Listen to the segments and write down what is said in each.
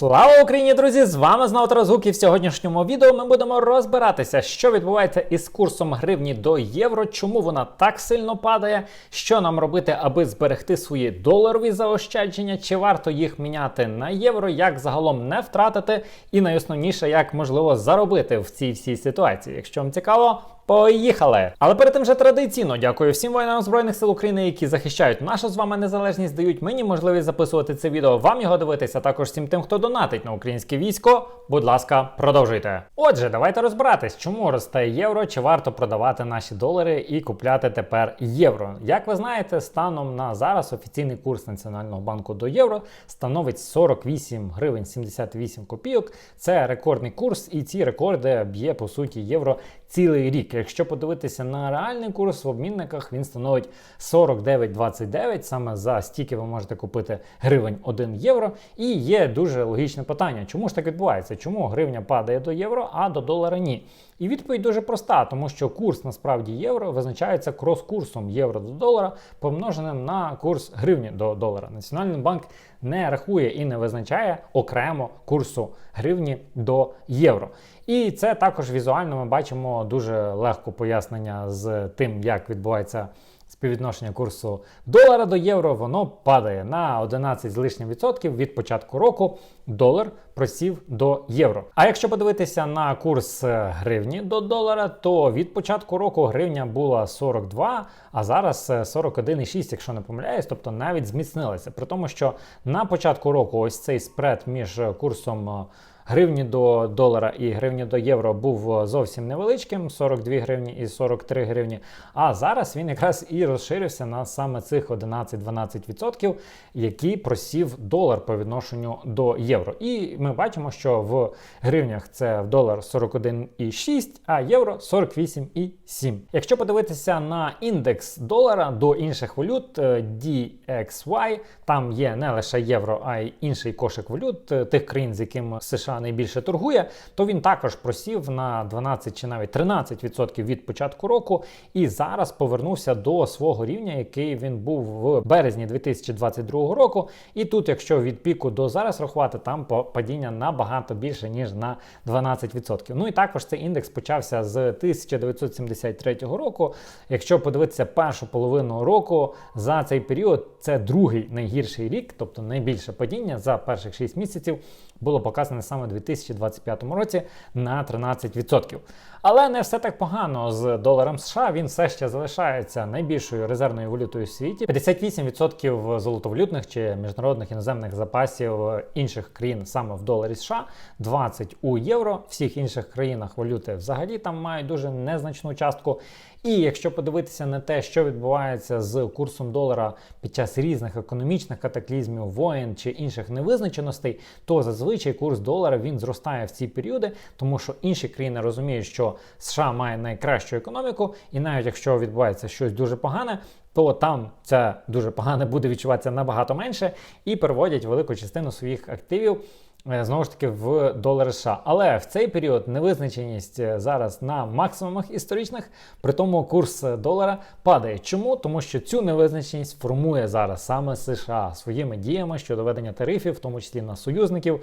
Слава Україні, друзі! З вами знову Тарас і в сьогоднішньому відео ми будемо розбиратися, що відбувається із курсом гривні до євро, чому вона так сильно падає, що нам робити, аби зберегти свої доларові заощадження, чи варто їх міняти на євро, як загалом не втратити, і найосновніше, як можливо заробити в цій всій ситуації. Якщо вам цікаво. Поїхали! Але перед тим же традиційно дякую всім воїнам збройних сил України, які захищають нашу з вами незалежність, дають мені можливість записувати це відео, вам його дивитися. а Також всім тим, хто донатить на українське військо. Будь ласка, продовжуйте. Отже, давайте розбиратись, чому росте євро, чи варто продавати наші долари і купляти тепер євро. Як ви знаєте, станом на зараз офіційний курс Національного банку до євро становить 48 гривень 78 копійок. Це рекордний курс, і ці рекорди б'є по суті євро цілий рік. Якщо подивитися на реальний курс в обмінниках, він становить 49,29. Саме за стільки ви можете купити гривень 1 євро. І є дуже логічне питання, чому ж так відбувається? Чому гривня падає до євро, а до долара ні? І відповідь дуже проста, тому що курс насправді євро визначається крос-курсом євро до долара, помноженим на курс гривні до долара. Національний банк не рахує і не визначає окремо курсу гривні до євро. І це також візуально ми бачимо дуже легко пояснення з тим, як відбувається. Співвідношення курсу долара до євро воно падає на 11 з лишнім відсотків від початку року. Долар просів до євро. А якщо подивитися на курс гривні до долара, то від початку року гривня була 42, а зараз 41,6, якщо не помиляюсь, тобто навіть зміцнилася. При тому, що на початку року ось цей спред між курсом гривні до долара і гривні до євро був зовсім невеличким 42 гривні і 43 гривні. А зараз він якраз і розширився на саме цих 11-12%, які просів долар по відношенню до євро. І ми бачимо, що в гривнях це в долар 41,6, а євро 48,7. Якщо подивитися на індекс долара до інших валют DXY, там є не лише євро, а й інший кошик валют тих країн, з якими США найбільше торгує, то він також просів на 12 чи навіть 13% від початку року, і зараз повернувся до свого рівня, який він був в березні 2022 року. І тут, якщо від піку до зараз рахувати, там падіння набагато більше ніж на 12%. Ну і також цей індекс почався з 1973 року. Якщо подивитися першу половину року за цей період, це другий найгірший рік, тобто найбільше падіння за перших 6 місяців було показане саме 2025 році на 13%. Але не все так погано з доларом США. Він все ще залишається найбільшою резервною валютою у світі. 58% золотовалютних чи міжнародних іноземних запасів інших країн саме в доларі США, 20% у євро. Всіх інших країнах валюти взагалі там мають дуже незначну частку. І якщо подивитися на те, що відбувається з курсом долара під час різних економічних катаклізмів, воєн чи інших невизначеностей, то зазвичай курс долара він зростає в ці періоди, тому що інші країни розуміють, що США має найкращу економіку, і навіть якщо відбувається щось дуже погане. То там це дуже погане буде відчуватися набагато менше і переводять велику частину своїх активів знову ж таки в долари США. Але в цей період невизначеність е, зараз на максимумах історичних, при тому курс долара падає. Чому? Тому що цю невизначеність формує зараз саме США своїми діями щодо ведення тарифів, в тому числі на союзників,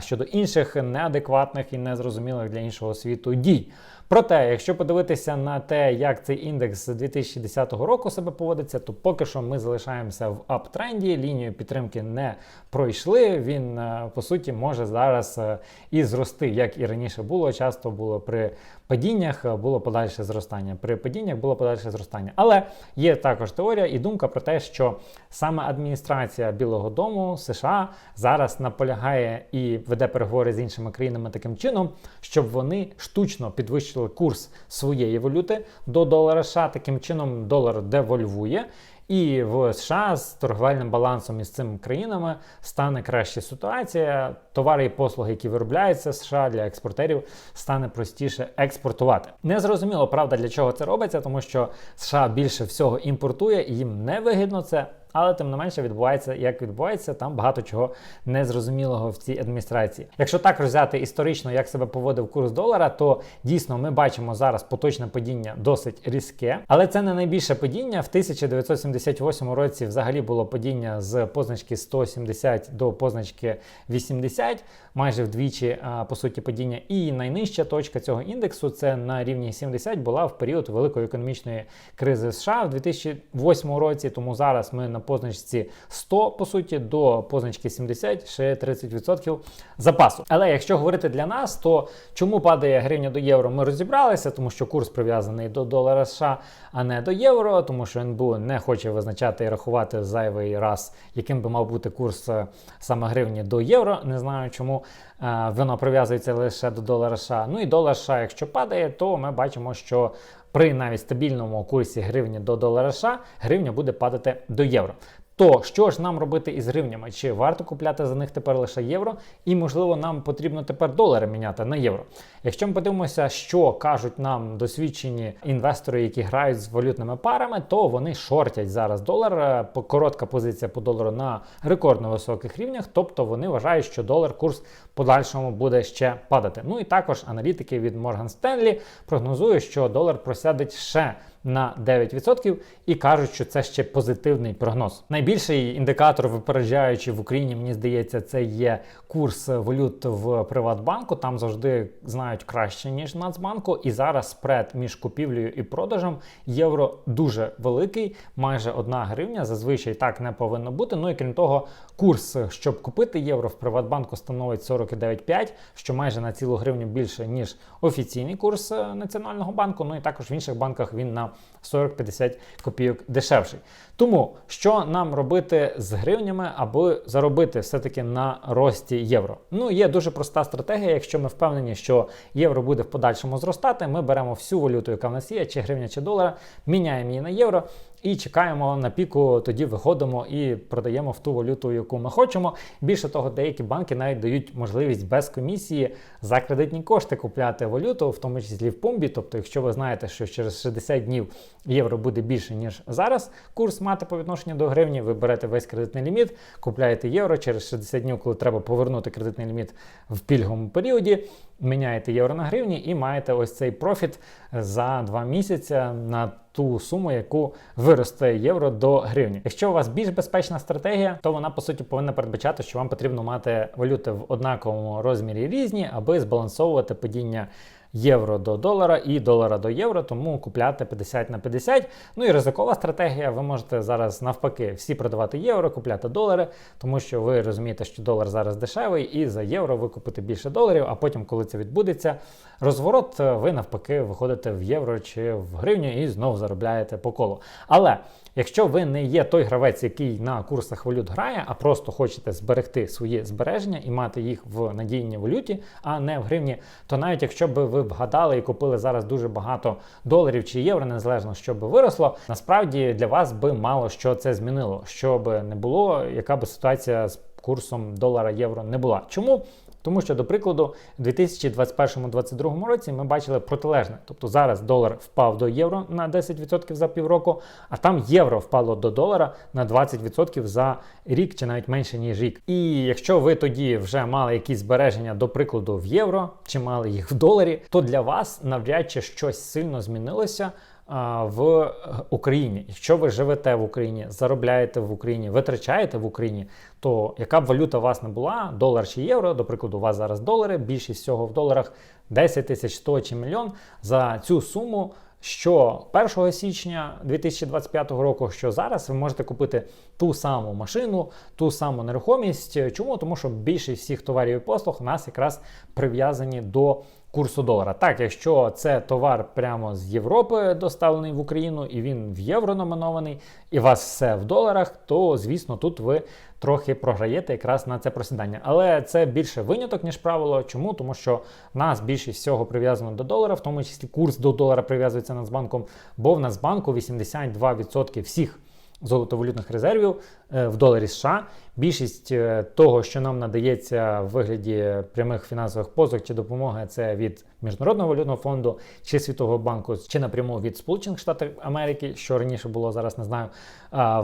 щодо інших неадекватних і незрозумілих для іншого світу дій. Проте, якщо подивитися на те, як цей індекс з 2010 року себе поводиться, то поки що ми залишаємося в аптренді, лінію підтримки не пройшли. Він е, по суті може зараз е, і зрости, як і раніше було. Часто було при падіннях е, було подальше зростання. При падіннях було подальше зростання. Але є також теорія і думка про те, що саме адміністрація Білого Дому США зараз наполягає і веде переговори з іншими країнами таким чином, щоб вони штучно підвищили курс своєї валюти до долара США. Таким чином долар девольвує. І в США з торговельним балансом із цими країнами стане краща ситуація. Товари і послуги, які виробляються в США для експортерів, стане простіше експортувати. Не зрозуміло, правда, для чого це робиться, тому що США більше всього імпортує і їм не вигідно це. Але тим не менше відбувається, як відбувається, там багато чого незрозумілого в цій адміністрації. Якщо так розвзяти історично, як себе поводив курс долара, то дійсно ми бачимо зараз поточне падіння досить різке, але це не найбільше падіння. В 1978 році взагалі було падіння з позначки 170 до позначки 80, майже вдвічі по суті падіння. І найнижча точка цього індексу це на рівні 70 була в період великої економічної кризи США в 2008 році. Тому зараз ми на позначці 100, по суті, до позначки 70, ще 30% запасу. Але якщо говорити для нас, то чому падає гривня до євро? Ми розібралися, тому що курс прив'язаний до долара США, а не до євро, тому що НБУ не хоче визначати і рахувати зайвий раз, яким би мав бути курс е, саме гривні до євро. Не знаю чому. Е, воно прив'язується лише до долара США. Ну і долар США, якщо падає, то ми бачимо, що при навіть стабільному курсі гривні до долара США гривня буде падати до євро. То що ж нам робити із гривнями? Чи варто купляти за них тепер лише євро? І, можливо, нам потрібно тепер долари міняти на євро. Якщо ми подивимося, що кажуть нам досвідчені інвестори, які грають з валютними парами, то вони шортять зараз долар. Е, коротка позиція по долару на рекордно високих рівнях, тобто вони вважають, що долар курс подальшому буде ще падати. Ну і також аналітики від Morgan Stanley прогнозують, що долар просядеть ще на 9% і кажуть, що це ще позитивний прогноз. Найбільший індикатор, випереджаючи в Україні, мені здається, це є курс валют в Приватбанку. Там завжди знають краще ніж Нацбанку. І зараз спред між купівлею і продажем євро дуже великий, майже одна гривня. Зазвичай так не повинно бути. Ну і крім того, курс, щоб купити євро в Приватбанку, становить 49,5, що майже на цілу гривню більше ніж офіційний курс е, Національного банку. Ну і також в інших банках він на 40-50 копійок дешевший. Тому що нам робити з гривнями, аби заробити все-таки на рості євро? Ну, є дуже проста стратегія. Якщо ми впевнені, що євро буде в подальшому зростати, ми беремо всю валюту, яка в нас є, чи гривня, чи долара, міняємо її на євро і чекаємо на піку, тоді виходимо і продаємо в ту валюту, яку ми хочемо. Більше того, деякі банки навіть дають можливість без комісії за кредитні кошти купляти валюту, в тому числі в помбі. Тобто, якщо ви знаєте, що через 60 днів євро буде більше, ніж зараз курс мати по відношенню до гривні, ви берете весь кредитний ліміт, купляєте євро через 60 днів, коли треба повернути кредитний ліміт в пільговому періоді, міняєте євро на гривні і маєте ось цей профіт за два місяці на ту суму, яку виросте євро до гривні. Якщо у вас більш безпечна стратегія, то вона по суті повинна передбачати, що вам потрібно мати валюти в однаковому розмірі різні, аби збалансовувати падіння євро до долара і долара до євро, тому купляти 50 на 50. Ну і ризикова стратегія. Ви можете зараз навпаки всі продавати євро, купляти долари, тому що ви розумієте, що долар зараз дешевий, і за євро ви купите більше доларів. А потім, коли це відбудеться, розворот, ви навпаки виходите в євро чи в гривню і знову заробляєте по колу. Але Якщо ви не є той гравець, який на курсах валют грає, а просто хочете зберегти свої збереження і мати їх в надійній валюті, а не в гривні, то навіть якщо б ви вгадали і купили зараз дуже багато доларів чи євро, незалежно що би виросло, насправді для вас би мало що це змінило, щоб не було, яка би ситуація з курсом долара євро не була. Чому? Тому що, до прикладу, у 2021-2022 році ми бачили протилежне. Тобто зараз долар впав до євро на 10% за півроку, а там євро впало до долара на 20% за рік чи навіть менше, ніж рік. І якщо ви тоді вже мали якісь збереження, до прикладу, в євро чи мали їх в доларі, то для вас навряд чи щось сильно змінилося в Україні. Якщо ви живете в Україні, заробляєте в Україні, витрачаєте в Україні, то яка б валюта у вас не була, долар чи євро, до прикладу, у вас зараз долари, більшість всього в доларах 10 тисяч 100 чи мільйон за цю суму. Що 1 січня 2025 року, що зараз ви можете купити ту саму машину, ту саму нерухомість. Чому? Тому що більшість всіх товарів і послуг у нас якраз прив'язані до курсу долара. Так, якщо це товар прямо з Європи доставлений в Україну, і він в євро номінований, і у вас все в доларах, то звісно тут ви трохи програєте якраз на це просідання. Але це більше виняток, ніж правило. Чому? Тому що в нас більшість всього прив'язано до долара, в тому числі курс до долара прив'язується Нацбанком, бо в Нацбанку 82% всіх золотовалютних резервів е, в доларі США Більшість е, того, що нам надається в вигляді прямих фінансових позик чи допомоги, це від Міжнародного валютного фонду чи Світового банку, чи напряму від Сполучених Штатів Америки, що раніше було, зараз не знаю.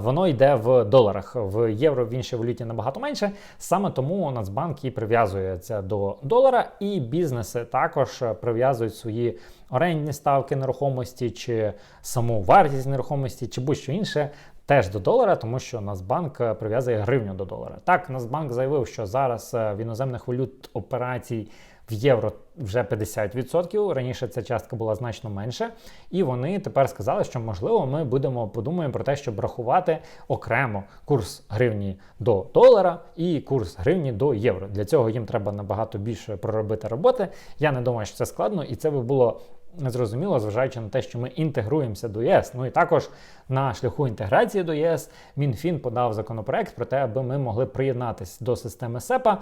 Воно йде в доларах. В євро в іншій валюті набагато менше. Саме тому Нацбанк і прив'язується до долара, і бізнеси також прив'язують свої орендні ставки нерухомості, чи саму вартість нерухомості, чи будь-що інше. Теж до долара, тому що Нацбанк прив'язує гривню до долара. Так, Нацбанк заявив, що зараз е, в іноземних валют операцій в євро вже 50%. Раніше ця частка була значно менше. І вони тепер сказали, що можливо ми будемо подумаємо про те, щоб рахувати окремо курс гривні до долара і курс гривні до євро. Для цього їм треба набагато більше проробити роботи. Я не думаю, що це складно, і це би було. Незрозуміло, зважаючи на те, що ми інтегруємося до ЄС. Ну і також на шляху інтеграції до ЄС МінФін подав законопроект про те, аби ми могли приєднатися до системи СЕПА.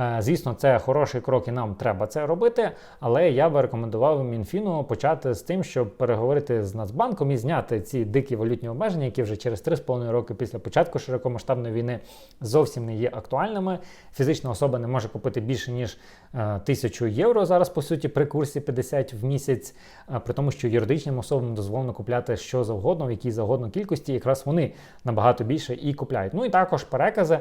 Е, звісно, це хороший крок, і нам треба це робити. Але я би рекомендував Мінфіну почати з тим, щоб переговорити з Нацбанком і зняти ці дикі валютні обмеження, які вже через 3,5 роки після початку широкомасштабної війни зовсім не є актуальними. Фізична особа не може купити більше ніж е, тисячу євро зараз, по суті, при курсі 50 в місяць, е, при тому, що юридичним особам дозволено купляти що завгодно, в якій завгодно кількості, якраз вони набагато більше і купляють. Ну і також перекази,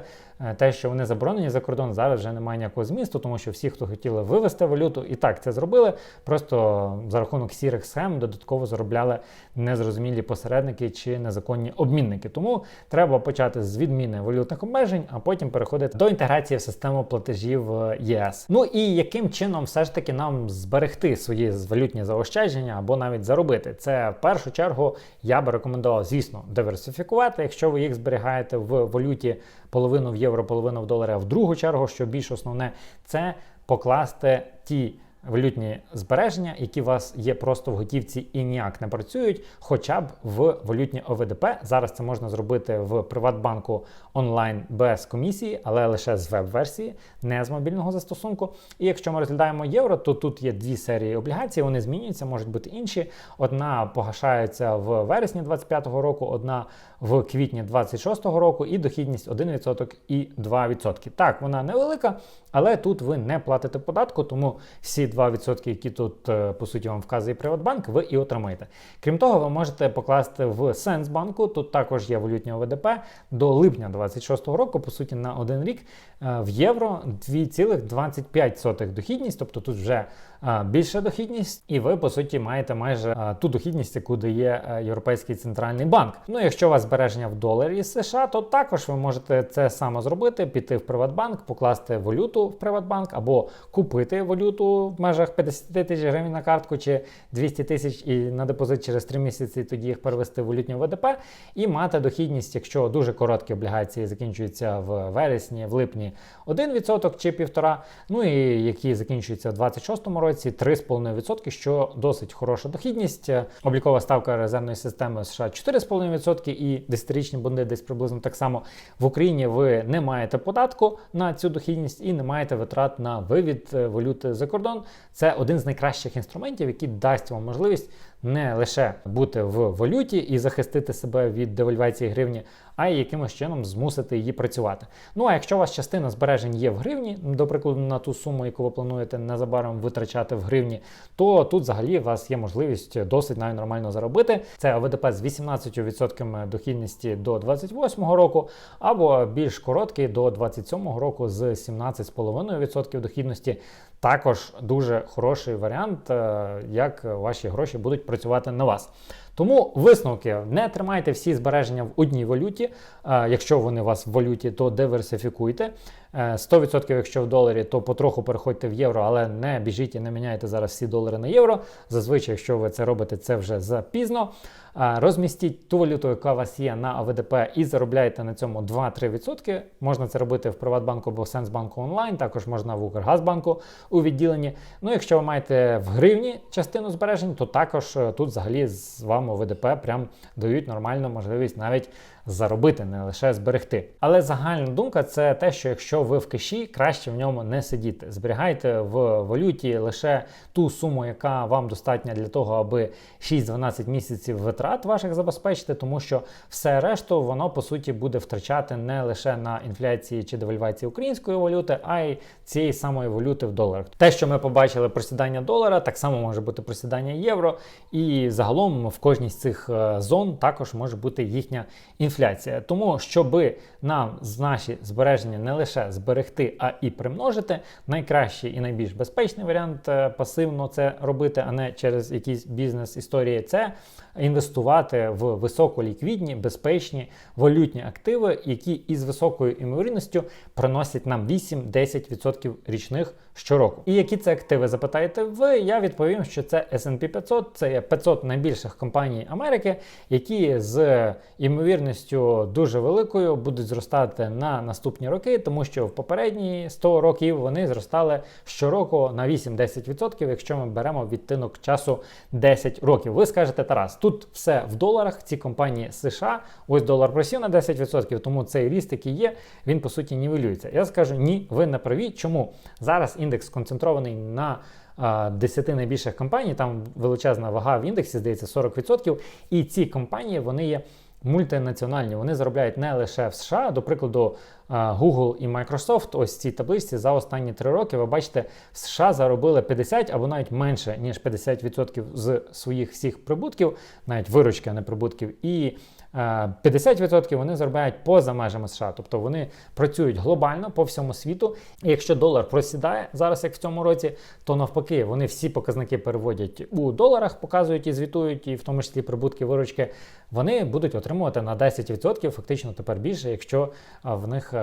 те, що вони заборонені за кордон, зараз вже немає ніякого змісту, тому що всі, хто хотіли вивести валюту, і так це зробили. Просто за рахунок сірих схем додатково заробляли незрозумілі посередники чи незаконні обмінники. Тому треба почати з відміни валютних обмежень, а потім переходити до інтеграції в систему платежів ЄС. Ну і яким чином все ж таки нам зберегти свої валютні заощадження або навіть заробити? Це в першу чергу я би рекомендував, звісно, диверсифікувати, якщо ви їх зберігаєте в валюті половину в євро, половину в долари, а в другу чергу, що більш основне, це покласти ті валютні збереження, які у вас є просто в готівці і ніяк не працюють, хоча б в валютні ОВДП. Зараз це можна зробити в Приватбанку онлайн без комісії, але лише з веб-версії, не з мобільного застосунку. І якщо ми розглядаємо євро, то тут є дві серії облігацій, вони змінюються, можуть бути інші. Одна погашається в вересні 2025 року, одна в квітні 2026 року, і дохідність 1% і 2%. Так, вона невелика, але тут ви не платите податку, тому всі 2%, які тут, е, по суті, вам вказує Приватбанк, ви і отримаєте. Крім того, ви можете покласти в Сенсбанку, тут також є валютні ОВДП, до липня 2026 року, по суті, на один рік е, в євро 2,25 дохідність, тобто тут вже е, більша дохідність, і ви, по суті, маєте майже ту дохідність, яку дає Європейський центральний банк. Ну, якщо у вас збереження в доларі США, то також ви можете це саме зробити, піти в Приватбанк, покласти валюту в Приватбанк або купити валюту в межах 50 тисяч гривень на картку чи 200 тисяч і на депозит через 3 місяці, тоді їх перевести в валютні ВДП і мати дохідність, якщо дуже короткі облігації закінчуються в вересні, в липні 1% чи 1,5%, ну і які закінчуються в 2026 році 3,5%, що досить хороша дохідність. Облікова ставка резервної системи США 4,5% і 10-річні бонди десь приблизно так само в Україні ви не маєте податку на цю дохідність і не маєте витрат на вивід валюти за кордон. Це один з найкращих інструментів, який дасть вам можливість не лише бути в валюті і захистити себе від девальвації гривні, а й якимось чином змусити її працювати. Ну а якщо у вас частина збережень є в гривні, до прикладу, на ту суму, яку ви плануєте незабаром витрачати в гривні, то тут взагалі у вас є можливість досить навіть нормально заробити. Це ОВДП з 18% дохідності до 28 року, або більш короткий до 27 року з 17,5% дохідності. Також дуже хороший варіант, е, як ваші гроші будуть працювати на вас. Тому висновки не тримайте всі збереження в одній валюті. Е, якщо вони у вас в валюті, то диверсифікуйте. 100% е, якщо в доларі, то потроху переходьте в євро, але не біжіть і не міняйте зараз всі долари на євро. Зазвичай, якщо ви це робите, це вже запізно. Розмістіть ту валюту, яка у вас є на АВДП, і заробляєте на цьому 2-3%. Можна це робити в Приватбанку або в Сенсбанку онлайн, також можна в Укргазбанку у відділенні. Ну, якщо ви маєте в гривні частину збережень, то також е, тут взагалі з вами ОВДП прям дають нормальну можливість навіть заробити, не лише зберегти. Але загальна думка це те, що якщо ви в кеші, краще в ньому не сидіти. Зберігайте в валюті лише ту суму, яка вам достатня для того, аби 6-12 місяців витрат ваших забезпечити, тому що все решту воно по суті буде втрачати не лише на інфляції чи девальвації української валюти, а й цієї самої валюти в доларах. Те, що ми побачили просідання долара, так само може бути просідання євро, і загалом в кожній з цих е, зон також може бути їхня інфляція. Тому, щоби нам з наші збереження не лише зберегти, а і примножити, найкращий і найбільш безпечний варіант е, пасивно це робити, а не через якісь бізнес-історії, це інвестувати в високоліквідні, безпечні валютні активи, які із високою імовірністю приносять нам 8-10% річних щороку. І які це активи запитаєте ви? Я відповім, що це S&P 500, це є 500 найбільших компаній Америки, які з імовірністю дуже великою будуть зростати на наступні роки, тому що в попередні 100 років вони зростали щороку на 8-10%, якщо ми беремо відтинок часу 10 років. Ви скажете, Тарас, тут все в доларах. Ці компанії США, ось долар просів на 10%, тому цей ріст, який є, він по суті нівелюється. Я скажу, ні, ви не праві. Чому зараз індекс сконцентрований на 10 найбільших компаній, там величезна вага в індексі, здається, 40%. І ці компанії вони є мультинаціональні. Вони заробляють не лише в США, до прикладу, Google і Microsoft, ось ці табличці за останні три роки. Ви бачите, в США заробили 50 або навіть менше ніж 50% з своїх всіх прибутків, навіть виручки, а не прибутків. І 50% вони заробляють поза межами США, тобто вони працюють глобально по всьому світу. І якщо долар просідає зараз, як в цьому році, то навпаки вони всі показники переводять у доларах, показують і звітують, і в тому числі прибутки виручки. Вони будуть отримувати на 10%, фактично тепер більше, якщо в них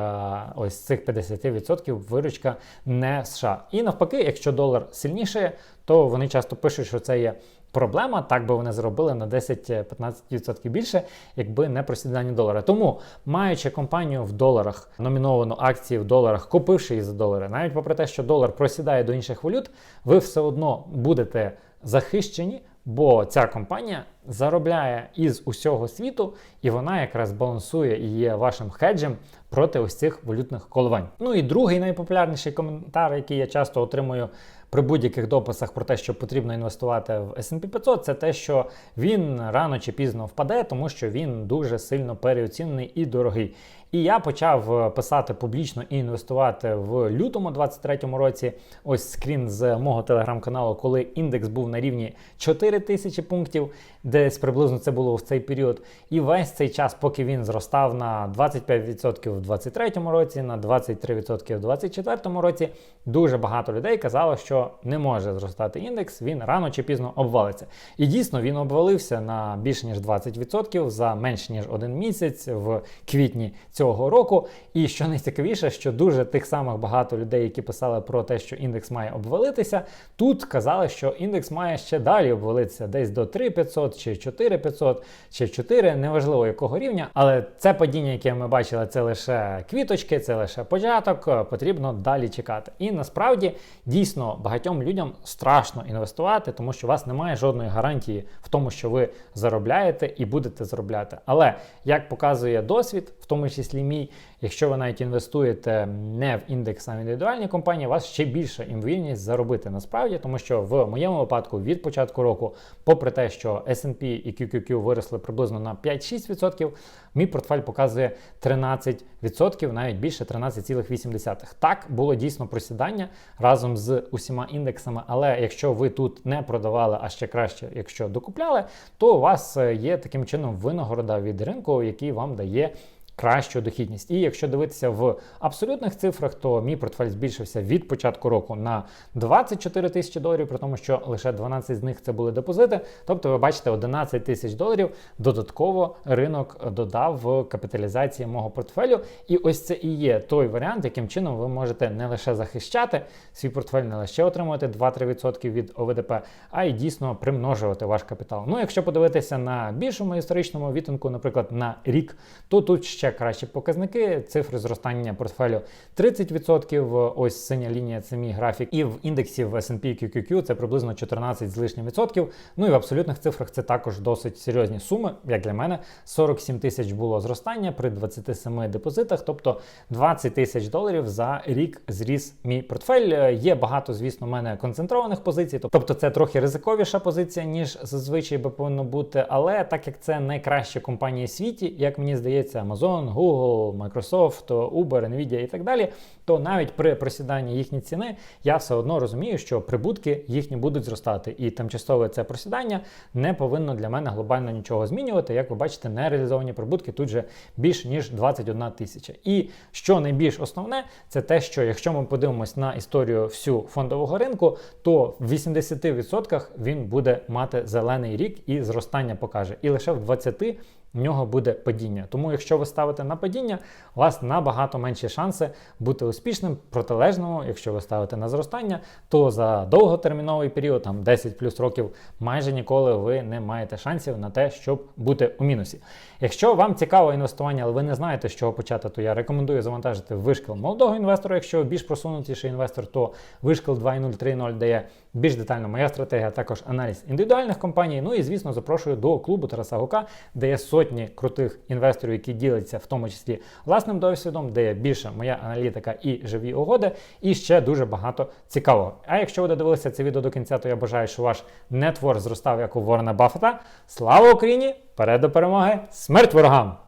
ось цих 50% виручка не США. І навпаки, якщо долар сильніше, то вони часто пишуть, що це є проблема, так би вони зробили на 10-15% більше, якби не просідання долара. Тому, маючи компанію в доларах, номіновану акції в доларах, купивши її за долари, навіть попри те, що долар просідає до інших валют, ви все одно будете захищені. Бо ця компанія заробляє із усього світу, і вона якраз балансує і є вашим хеджем проти ось цих валютних коливань. Ну і другий найпопулярніший коментар, який я часто отримую при будь-яких дописах про те, що потрібно інвестувати в S&P 500, це те, що він рано чи пізно впаде, тому що він дуже сильно переоцінений і дорогий. І я почав е, писати публічно і інвестувати в лютому 23-му році. Ось скрін з мого телеграм-каналу, коли індекс був на рівні 4 тисячі пунктів, десь приблизно це було в цей період. І весь цей час, поки він зростав на 25% в 23-му році, на 23% в 24-му році, дуже багато людей казало, що не може зростати індекс, він рано чи пізно обвалиться. І дійсно він обвалився на більше ніж 20% за менш ніж один місяць в квітні цього року. І що найцікавіше, що дуже тих самих багато людей, які писали про те, що індекс має обвалитися, тут казали, що індекс має ще далі обвалитися, десь до 3500 чи 4500 чи 4, неважливо якого рівня. Але це падіння, яке ми бачили, це лише квіточки, це лише початок. Потрібно далі чекати. І насправді дійсно багатьом людям страшно інвестувати, тому що у вас немає жодної гарантії в тому, що ви заробляєте і будете заробляти. Але як показує досвід, тому числі мій, якщо ви навіть інвестуєте не в індекс, а в індивідуальні компанії, у вас ще більша імовірність заробити насправді, тому що в моєму випадку від початку року, попри те, що S&P і QQQ виросли приблизно на 5-6%, мій портфель показує 13%, навіть більше 13,8%. Так було дійсно просідання разом з усіма індексами, але якщо ви тут не продавали, а ще краще, якщо докупляли, то у вас є таким чином винагорода від ринку, який вам дає кращу дохідність. І якщо дивитися в абсолютних цифрах, то мій портфель збільшився від початку року на 24 тисячі доларів, при тому, що лише 12 з них це були депозити. Тобто, ви бачите, 11 тисяч доларів додатково ринок додав в капіталізації мого портфелю. І ось це і є той варіант, яким чином ви можете не лише захищати свій портфель, не лише отримувати 2-3% від ОВДП, а й дійсно примножувати ваш капітал. Ну, якщо подивитися на більшому історичному відтинку, наприклад, на рік, то тут ще ще кращі показники. Цифри зростання портфелю 30%. Ось синя лінія це мій графік. І в індексі в S&P QQQ це приблизно 14 з лишнім відсотків. Ну і в абсолютних цифрах це також досить серйозні суми, як для мене. 47 тисяч було зростання при 27 депозитах, тобто 20 тисяч доларів за рік зріс мій портфель. Є багато, звісно, в мене концентрованих позицій, тобто це трохи ризиковіша позиція, ніж зазвичай би повинно бути. Але так як це найкращі компанії в світі, як мені здається, Amazon, Google, Microsoft, Uber, Nvidia і так далі, то навіть при просіданні їхні ціни я все одно розумію, що прибутки їхні будуть зростати, і тимчасове це просідання не повинно для мене глобально нічого змінювати. Як ви бачите, нереалізовані прибутки тут же більше ніж 21 тисяча. І що найбільш основне, це те, що якщо ми подивимось на історію всю фондового ринку, то в 80% він буде мати зелений рік і зростання покаже. І лише в 20% в нього буде падіння. Тому, якщо ви ставите на падіння, у вас набагато менші шанси бути успішним. Протилежному, якщо ви ставите на зростання, то за довготерміновий період, там 10 плюс років, майже ніколи ви не маєте шансів на те, щоб бути у мінусі. Якщо вам цікаво інвестування, але ви не знаєте, з чого почати, то я рекомендую завантажити вишкіл молодого інвестора. Якщо більш просунутіший інвестор, то вишкіл 2.0.3.0 дає більш детально моя стратегія, також аналіз індивідуальних компаній. Ну і звісно, запрошую до клубу Тараса Гука, де є сотні крутих інвесторів, які діляться в тому числі власним досвідом, де є більше моя аналітика і живі угоди, і ще дуже багато цікавого. А якщо ви додивилися це відео до кінця, то я бажаю, що ваш нетвор зростав як у Ворона Баффета. Слава Україні! Вперед до перемоги! Смерть ворогам!